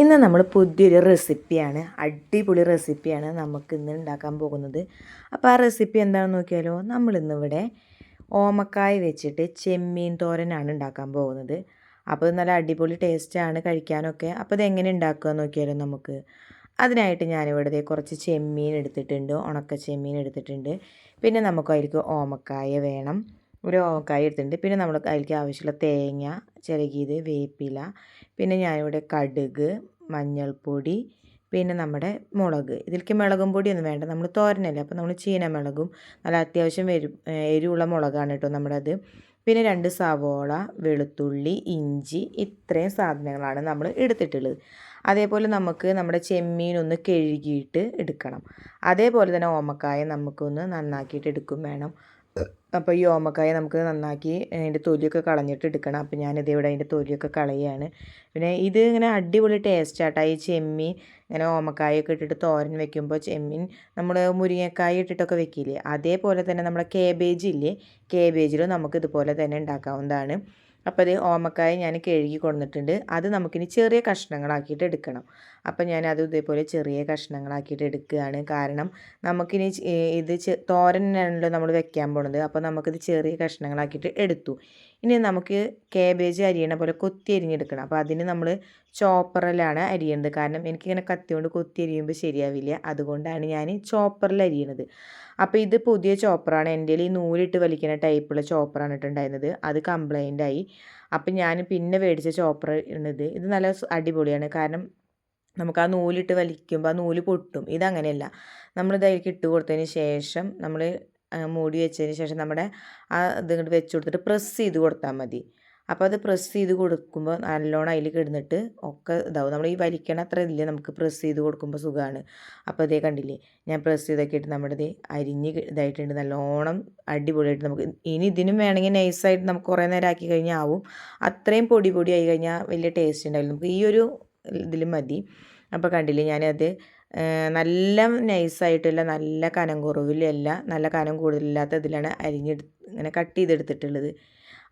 ഇന്ന് നമ്മൾ പുതിയൊരു റെസിപ്പിയാണ് അടിപൊളി റെസിപ്പിയാണ് നമുക്ക് ഇന്ന് ഉണ്ടാക്കാൻ പോകുന്നത്. അപ്പോൾ ആ റെസിപ്പി എന്താണെന്ന് നോക്കിയാലോ നമ്മളിന്നിവിടെ ഓമക്കായ വെച്ചിട്ട് ചെമ്മീൻ തോരനാണ് ഉണ്ടാക്കാൻ പോകുന്നത്. അപ്പോൾ നല്ല അടിപൊളി ടേസ്റ്റാണ് കഴിക്കാനൊക്കെ. അപ്പോൾ ഇത് എങ്ങനെ ഉണ്ടാക്കുക നോക്കിയാലോ നമുക്ക്. അതിനായിട്ട് ഞാനിവിടെ കുറച്ച് ചെമ്മീൻ എടുത്തിട്ടുണ്ട് ഉണക്ക ചെമ്മീൻ എടുത്തിട്ടുണ്ട്. പിന്നെ നമുക്ക് ഓമക്കായ വേണം. ഒരു ഓക്കായി എടുത്തിട്ടുണ്ട്. പിന്നെ നമ്മൾ അതിലേക്ക് ആവശ്യമുള്ള തേങ്ങ ചിരകിയത് വേപ്പില പിന്നെ ഞാനിവിടെ കടുക് മഞ്ഞൾപ്പൊടി പിന്നെ നമ്മുടെ മുളക്. ഇതിലേക്ക് മുളകും പൊടിയൊന്നും വേണ്ട. നമ്മൾ തോരനല്ലേ അപ്പോൾ നമ്മൾ ചീനമുളകും നല്ല അത്യാവശ്യം എരു എരിവുള്ള മുളകാണ് കേട്ടോ നമ്മുടെ അത് പിന്നെ രണ്ട് സവോള വെളുത്തുള്ളി ഇഞ്ചി ഇത്രയും സാധനങ്ങളാണ് നമ്മൾ എടുത്തിട്ടുള്ളത്. അതേപോലെ നമുക്ക് നമ്മുടെ ചെമ്മീൻ ഒന്ന് കഴുകിയിട്ട് എടുക്കണം. അതേപോലെ തന്നെ ഓമക്കായ നമുക്കൊന്ന് നന്നാക്കിയിട്ട് എടുക്കും വേണം. അപ്പോൾ ഈ ഓമക്കായ നമുക്ക് നന്നാക്കി അതിന്റെ തൊലിയൊക്കെ കളഞ്ഞിട്ട് എടുക്കണം. അപ്പോൾ ഞാനിത് ഇവിടെ അതിന്റെ തൊലിയൊക്കെ കളയുകയാണ് പിന്നെ ഇത് ഇങ്ങനെ അടിപൊളി ടേസ്റ്റ് ആട്ടോ. ഈ ചെമ്മീൻ ഇങ്ങനെ ഓമക്കായൊക്കെ ഇട്ടിട്ട് തോരൻ വെക്കുമ്പോൾ ചെമ്മീൻ നമ്മൾ മുരിങ്ങക്കായ ഇട്ടിട്ടൊക്കെ വെക്കില്ലേ? അതേപോലെ തന്നെ നമ്മുടെ കേബേജ് ഇല്ലേ? കേബേജിലും നമുക്ക് ഇതുപോലെ തന്നെ ഉണ്ടാക്കാവുന്നതാണ്. അപ്പോൾ അത് ഓമക്കായ ഞാൻ കഴുകി കൊണ്ടിട്ടുണ്ട് അത് നമുക്കിനി ചെറിയ കഷ്ണങ്ങളാക്കിയിട്ട് എടുക്കണം. അപ്പോൾ അത് ഇതേപോലെ ചെറിയ കഷ്ണങ്ങളാക്കിയിട്ട് എടുക്കുകയാണ്. കാരണം നമുക്കിനി ഇത് തോരനാണല്ലോ നമ്മൾ വെക്കാൻ പോണത്. അപ്പോൾ നമുക്കിത് ചെറിയ കഷ്ണങ്ങളാക്കിയിട്ട് എടുത്തു. ഇനി നമുക്ക് കേബേജ് അരിയണ പോലെ കൊത്തി അരിഞ്ഞെടുക്കണം. അപ്പോൾ അതിന് നമ്മൾ ചോപ്പറിലാണ് അരിയേണ്ടത്. കാരണം എനിക്കിങ്ങനെ കത്തി കൊണ്ട് കൊത്തി അരിയുമ്പോൾ ശരിയാവില്ല. അതുകൊണ്ടാണ് ഞാൻ ചോപ്പറിൽ അരിയണത്. അപ്പോൾ ഇത് പുതിയ ചോപ്പറാണ് എന്റെ ഈ നൂലിട്ട് വലിക്കുന്ന ടൈപ്പുള്ള ചോപ്പറാണ് ഇട്ടുണ്ടായിരുന്നത് അത് കംപ്ലൈന്റ് ആയി. അപ്പം ഞാൻ പിന്നെ മേടിച്ച ചോപ്പർ ഇടുന്നത് ഇത്. നല്ല അടിപൊളിയാണ്. കാരണം നമുക്ക് ആ നൂലിട്ട് വലിക്കുമ്പോൾ ആ നൂൽ പൊട്ടും. ഇതങ്ങനെയല്ല നമ്മൾ ഇതിലേക്ക് ഇട്ട് കൊടുത്തതിന് ശേഷം നമ്മൾ മൂടി വെച്ചതിന് ശേഷം നമ്മുടെ ആ ഇങ്ങോട്ട് വെച്ച് കൊടുത്തിട്ട് പ്രസ് ചെയ്ത് കൊടുത്താൽ മതി. അപ്പോൾ അത് പ്രസ് ചെയ്ത് കൊടുക്കുമ്പോൾ നല്ലോണം അതിൽ കിടന്നിട്ട് ഒക്കെ ഇതാവും. നമ്മൾ ഈ വലിക്കണ അത്ര ഇല്ല നമുക്ക് പ്രസ് ചെയ്ത് കൊടുക്കുമ്പോൾ സുഖമാണ് അപ്പോൾ ഇതേ കണ്ടില്ലേ? ഞാൻ പ്രസ് ചെയ്തൊക്കെ ഇട്ട് നമ്മുടെ ഇത് അരിഞ്ഞ് ഇതായിട്ടുണ്ട്. നല്ലോണം അടിപൊളിയായിട്ട് നമുക്ക് ഇനി ഇതിനും വേണമെങ്കിൽ നൈസായിട്ട് നമുക്ക് കുറേ നേരം ആക്കി കഴിഞ്ഞാൽ ആവും. അത്രയും പൊടി പൊടി ആയി കഴിഞ്ഞാൽ വലിയ ടേസ്റ്റ് ഉണ്ടാവില്ല. നമുക്ക് ഈ ഒരു ഇതിൽ മതി. അപ്പോൾ കണ്ടില്ലേ? ഞാനത് നല്ല നൈസായിട്ടില്ല നല്ല കനം കുറവിലല്ല നല്ല കനം കൂടുതലില്ലാത്ത ഇതിലാണ് അരിഞ്ഞെടു ഇങ്ങനെ കട്ട് ചെയ്തെടുത്തിട്ടുള്ളത്.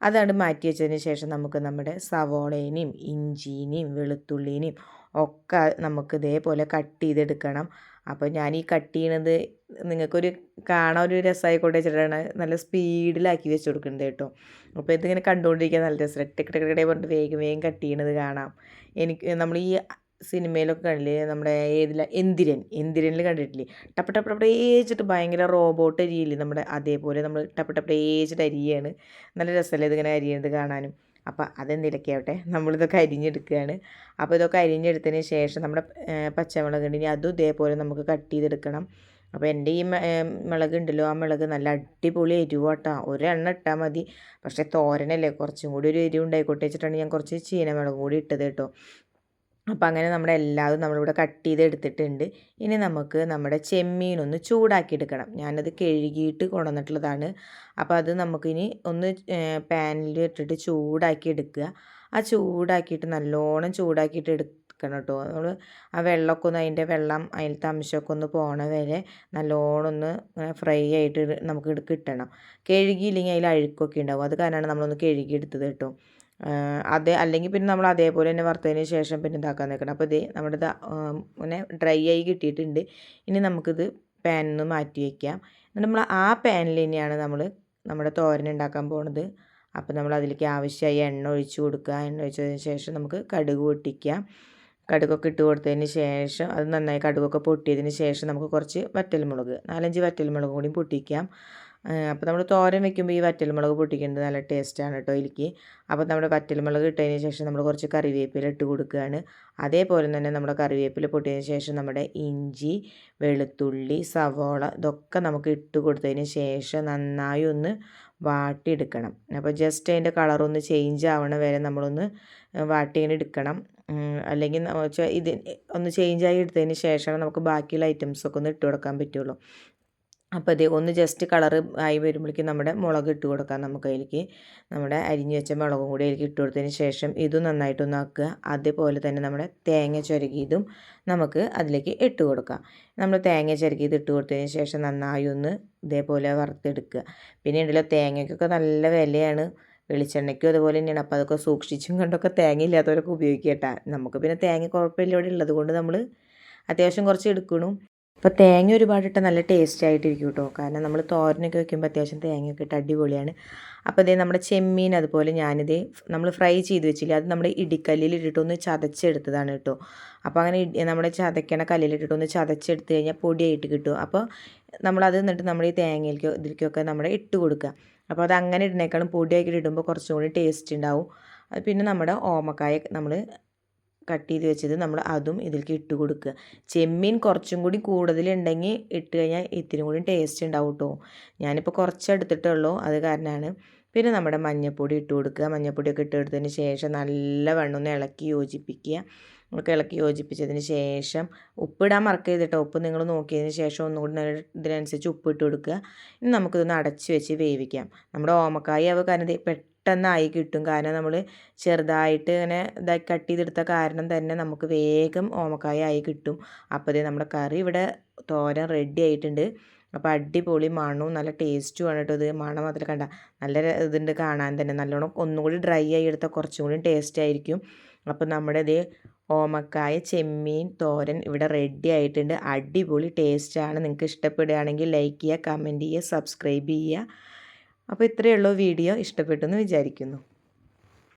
അതാണ് മാറ്റി വെച്ചതിന് ശേഷം നമുക്ക് നമ്മുടെ സവോളേനെയും ഇഞ്ചിനെയും വെളുത്തുള്ളിനെയും ഒക്കെ നമുക്ക് ഇതേപോലെ കട്ട് ചെയ്തെടുക്കണം. അപ്പോൾ ഞാൻ ഈ കട്ട് ചെയ്യണത് നിങ്ങൾക്കൊരു കാണാൻ ഒരു രസമായിക്കോട്ടെ വെച്ചിട്ടാണ് നല്ല സ്പീഡിലാക്കി വെച്ച് കൊടുക്കുന്നത് കേട്ടോ. അപ്പോൾ ഇതിങ്ങനെ കണ്ടുകൊണ്ടിരിക്കാൻ നല്ല രസം ടെക് ടെക് പറഞ്ഞിട്ട് വേഗം വേഗം കട്ട് ചെയ്യണത് കാണാം. എനിക്ക് നമ്മൾ ഈ സിനിമയിലൊക്കെ കണ്ടില്ലേ? നമ്മുടെ ഏതില എന്തിരൻ. എന്തിരനിൽ കണ്ടിട്ടില്ലേ? ടപ്പ ടപ്പ ടപ്പ ഏച്ചിട്ട് ഭയങ്കര റോബോട്ട് അരിയില്ലേ? നമ്മുടെ അതേപോലെ നമ്മൾ ടപ്പ ടപ്പ ഏച്ചിട്ട് അരിയാണ്. നല്ല രസമല്ലേ ഇതിങ്ങനെ അരിയണത് കാണാനും? അപ്പോൾ അതെന്തിലൊക്കെ ആവട്ടെ നമ്മളിതൊക്കെ അരിഞ്ഞെടുക്കുകയാണ്. അപ്പോൾ ഇതൊക്കെ അരിഞ്ഞെടുത്തതിന് ശേഷം നമ്മുടെ പച്ചമുളക് ഉണ്ടെങ്കിൽ അതും ഇതേപോലെ നമുക്ക് കട്ട് ചെയ്തെടുക്കണം. അപ്പോൾ എന്റെ ഈ മുളക് ഉണ്ടല്ലോ. ആ മുളക് നല്ല അടിപൊളി എരിവാട്ടോ. ഒരെണ്ണ ഇട്ടാൽ മതി. പക്ഷേ തോരനല്ലേ? കുറച്ചും കൂടി ഒരു എരിവ് ഉണ്ടായിക്കോട്ടെ വെച്ചിട്ടാണ് ഞാൻ കുറച്ച് ചീനമുളക് കൂടി ഇട്ടത് കേട്ടോ. അപ്പോൾ അങ്ങനെ നമ്മുടെ എല്ലാതും നമ്മളിവിടെ കട്ട് ചെയ്ത് എടുത്തിട്ടുണ്ട് ഇനി നമുക്ക് നമ്മുടെ ചെമ്മീനൊന്ന് ചൂടാക്കി എടുക്കണം ഞാനത് കഴുകിയിട്ട് കൊണ്ടുവന്നിട്ടുള്ളതാണ്. അപ്പോൾ അത് നമുക്കിനി ഒന്ന് പാനിൽ ഇട്ടിട്ട് ചൂടാക്കി എടുക്കുക ആ ചൂടാക്കിയിട്ട് നല്ലോണം ചൂടാക്കിയിട്ട് എടുക്കണം കേട്ടോ നമ്മൾ ആ വെള്ളമൊക്കെ ഒന്ന് അതിന്റെ വെള്ളം അതിലത്തെ അംശമൊക്കെ ഒന്ന് പോണ വരെ നല്ലോണം ഒന്ന് ഫ്രൈ ആയിട്ട് നമുക്ക് കിട്ടണം. കഴുകിയില്ലെങ്കിൽ അതിൽ അഴുക്കൊക്കെ ഉണ്ടാവും. അത് കാരണമാണ് നമ്മളൊന്ന് കഴുകിയെടുത്തത് കേട്ടോ അതേ അല്ലെങ്കിൽ പിന്നെ നമ്മൾ അതേപോലെ തന്നെ വറുത്തതിന് ശേഷം പിന്നെ ഇതാക്കാൻ നിൽക്കണം. അപ്പോൾ ഇത് നമ്മുടെ ഇങ്ങനെ ഡ്രൈ ആയി കിട്ടിയിട്ടുണ്ട്. ഇനി നമുക്കിത് പാനിൽ നിന്ന് മാറ്റി വയ്ക്കാം എന്നിട്ട് നമ്മൾ ആ പാനിൽ തന്നെയാണ് നമ്മൾ നമ്മുടെ തോരൻ ഉണ്ടാക്കാൻ പോണത്. അപ്പോൾ നമ്മൾ അതിലേക്ക് ആവശ്യമായി എണ്ണ ഒഴിച്ച് കൊടുക്കുക. എണ്ണ ഒഴിച്ചതിന് ശേഷം നമുക്ക് കടുക് പൊട്ടിക്കാം. കടുകൊക്കെ ഇട്ട് കൊടുത്തതിന് ശേഷം അത് നന്നായി കടുകൊക്കെ പൊട്ടിയതിന് ശേഷം നമുക്ക് കുറച്ച് വറ്റൽമുളക് നാലഞ്ച് വറ്റൽമുളക് കൂടി പൊട്ടിക്കാം. അപ്പോൾ നമ്മൾ തോരൻ വെക്കുമ്പോൾ ഈ വറ്റൽമുളക് പൊട്ടിക്കുന്നത് നല്ല ടേസ്റ്റാണ് കേട്ടോ എനിക്ക് അപ്പോൾ നമ്മുടെ വറ്റൽമുളക് ഇട്ടതിന് ശേഷം നമ്മൾ കുറച്ച് കറിവേപ്പില ഇട്ട് കൊടുക്കുകയാണ് അതേപോലെ തന്നെ നമ്മുടെ കറിവേപ്പില പൊട്ടിയതിന് ശേഷം നമ്മുടെ ഇഞ്ചി വെളുത്തുള്ളി സവോള ഇതൊക്കെ നമുക്ക് ഇട്ട് കൊടുത്തതിന് ശേഷം നന്നായി ഒന്ന് വാട്ടിയെടുക്കണം. അപ്പോൾ ജസ്റ്റ് അതിന്റെ കളറൊന്ന് ചേഞ്ച് ആവണ വരെ നമ്മളൊന്ന് വാട്ടിങ്ങനെ എടുക്കണം. അല്ലെങ്കിൽ ഇത് ഒന്ന് ചേഞ്ച് ആയി എടുത്തതിന് ശേഷമാണ് നമുക്ക് ബാക്കിയുള്ള ഐറ്റംസൊക്കെ ഒന്ന് ഇട്ട് കൊടുക്കാൻ പറ്റുള്ളൂ. അപ്പോൾ ഇത് ഒന്ന് ജസ്റ്റ് കളറ് ആയി വരുമ്പോഴേക്കും നമ്മുടെ മുളക് ഇട്ട് കൊടുക്കാം നമുക്ക് അതിലേക്ക് നമ്മുടെ അരിഞ്ഞ് വെച്ച മുളകും കൂടി അതിലേക്ക് ഇട്ട് കൊടുത്തതിന് ശേഷം ഇതും നന്നായിട്ടൊന്ന് ആക്കുക. അതേപോലെ തന്നെ നമ്മുടെ തേങ്ങ ചുരകിയതും നമുക്ക് അതിലേക്ക് ഇട്ട് കൊടുക്കാം. നമ്മൾ തേങ്ങ ചുരകിയത് ഇട്ട് കൊടുത്തതിന് ശേഷം നന്നായി ഒന്ന് ഇതേപോലെ വറുത്തെടുക്കുക. പിന്നെ ഉണ്ടല്ലോ തേങ്ങയ്ക്കൊക്കെ നല്ല വിലയാണ്. വെളിച്ചെണ്ണയ്ക്കും അതുപോലെ തന്നെയാണ്. അപ്പോൾ അതൊക്കെ സൂക്ഷിച്ചും കണ്ടൊക്കെ തേങ്ങ ഇല്ലാത്തവരൊക്കെ ഉപയോഗിക്കട്ടെ നമുക്ക് പിന്നെ തേങ്ങ കുഴപ്പമില്ല. ഇവിടെ ഉള്ളത് കൊണ്ട് നമ്മൾ അത്യാവശ്യം കുറച്ച് എടുക്കണം. അപ്പോൾ തേങ്ങ ഒരുപാട് ഇട്ടാൽ നല്ല ടേസ്റ്റ് ആയിട്ടിരിക്കും കേട്ടോ കാരണം നമ്മൾ തോരനൊക്കെ വെക്കുമ്പോൾ അത്യാവശ്യം തേങ്ങയൊക്കെ ഇട്ട് അടിപൊളിയാണ്. അപ്പോൾ ഇതേ നമ്മുടെ ചെമ്മീൻ അതുപോലെ ഞാനിത് നമ്മൾ ഫ്രൈ ചെയ്ത് വെച്ചില്ല അത് നമ്മുടെ ഇടിക്കല്ലിൽ ഇട്ടിട്ടൊന്ന് ചതച്ചെടുത്തതാണ് കേട്ടോ അപ്പോൾ അങ്ങനെ നമ്മുടെ ചതയ്ക്കണ കല്ലിലിട്ടിട്ടൊന്ന് ചതച്ചെടുത്ത് കഴിഞ്ഞാൽ പൊടിയായിട്ട് കിട്ടും. അപ്പോൾ നമ്മളത് എന്നിട്ട് നമ്മുടെ ഈ തേങ്ങയിലേക്കോ ഇതിലേക്കൊക്കെ നമ്മുടെ ഇട്ട് കൊടുക്കുക. അപ്പോൾ അത് അങ്ങനെ ഇടുന്നേക്കാളും പൊടിയാക്കിയിട്ട് ഇടുമ്പോൾ കുറച്ചും കൂടി ടേസ്റ്റ് ഉണ്ടാവും. പിന്നെ നമ്മുടെ ഓമക്കായ നമ്മൾ കട്ട് ചെയ്ത് വെച്ചത് നമ്മൾ അതും ഇതിലേക്ക് ഇട്ട് കൊടുക്കുക. ചെമ്മീൻ കുറച്ചും കൂടി കൂടുതലുണ്ടെങ്കിൽ ഇട്ട് കഴിഞ്ഞാൽ ഇത്തിരി കൂടി ടേസ്റ്റ് ഉണ്ടാവും കേട്ടോ ഞാനിപ്പോൾ കുറച്ച് എടുത്തിട്ടുള്ളൂ അത് കാരണമാണ്. പിന്നെ നമ്മുടെ മഞ്ഞപ്പൊടി ഇട്ട് കൊടുക്കുക. മഞ്ഞൾപ്പൊടിയൊക്കെ ഇട്ട് കൊടുത്തതിന് ശേഷം നല്ല വെണ്ണം ഒന്ന് ഇളക്കി യോജിപ്പിക്കുക. നമുക്ക് ഇളക്കി യോജിപ്പിച്ചതിന് ശേഷം ഉപ്പിടാൻ മറക്കരുത് കേട്ടോ ഉപ്പ് നിങ്ങൾ നോക്കിയതിന് ശേഷം ഒന്നുകൂടി ഇതിനനുസരിച്ച് ഉപ്പ് ഇട്ട് കൊടുക്കുക. ഇനി നമുക്കിതൊന്ന് അടച്ച് വെച്ച് വേവിക്കാം. നമ്മുടെ ഓമക്കായ അവ കാരണം ദേ പെട്ടെന്നായി കിട്ടും. കാരണം നമ്മൾ ചെറുതായിട്ട് ഇങ്ങനെ ഇതാക്കി കട്ട് ചെയ്തെടുത്ത കാരണം തന്നെ നമുക്ക് വേഗം ഓമക്കായ ആയി കിട്ടും. അപ്പോൾ ദേ നമ്മുടെ കറി ഇവിടെ തോരൻ റെഡി ആയിട്ടുണ്ട്. അപ്പോൾ അടിപൊളി മണവും നല്ല ടേസ്റ്റും ആണ് കേട്ടോ ഇത്. മണം മാത്രം കണ്ട. നല്ല ഇതുണ്ട് കാണാൻ തന്നെ. നല്ലോണം ഒന്നും കൂടി ഡ്രൈ ആയി എടുത്താൽ കുറച്ചും കൂടി ടേസ്റ്റ് ആയിരിക്കും. അപ്പോൾ നമ്മുടെ ഇത് ഓമക്കായ ചെമ്മീൻ തോരൻ ഇവിടെ റെഡി ആയിട്ടുണ്ട്. അടിപൊളി ടേസ്റ്റാണ് നിങ്ങൾക്ക് ഇഷ്ടപ്പെടുകയാണെങ്കിൽ ലൈക്ക് ചെയ്യുക കമന്റ് ചെയ്യുക സബ്സ്ക്രൈബ് ചെയ്യുക. അപ്പോൾ ഇത്രയേ ഉള്ളൂ വീഡിയോ ഇഷ്ടപ്പെട്ടു എന്ന് വിചാരിക്കുന്നു.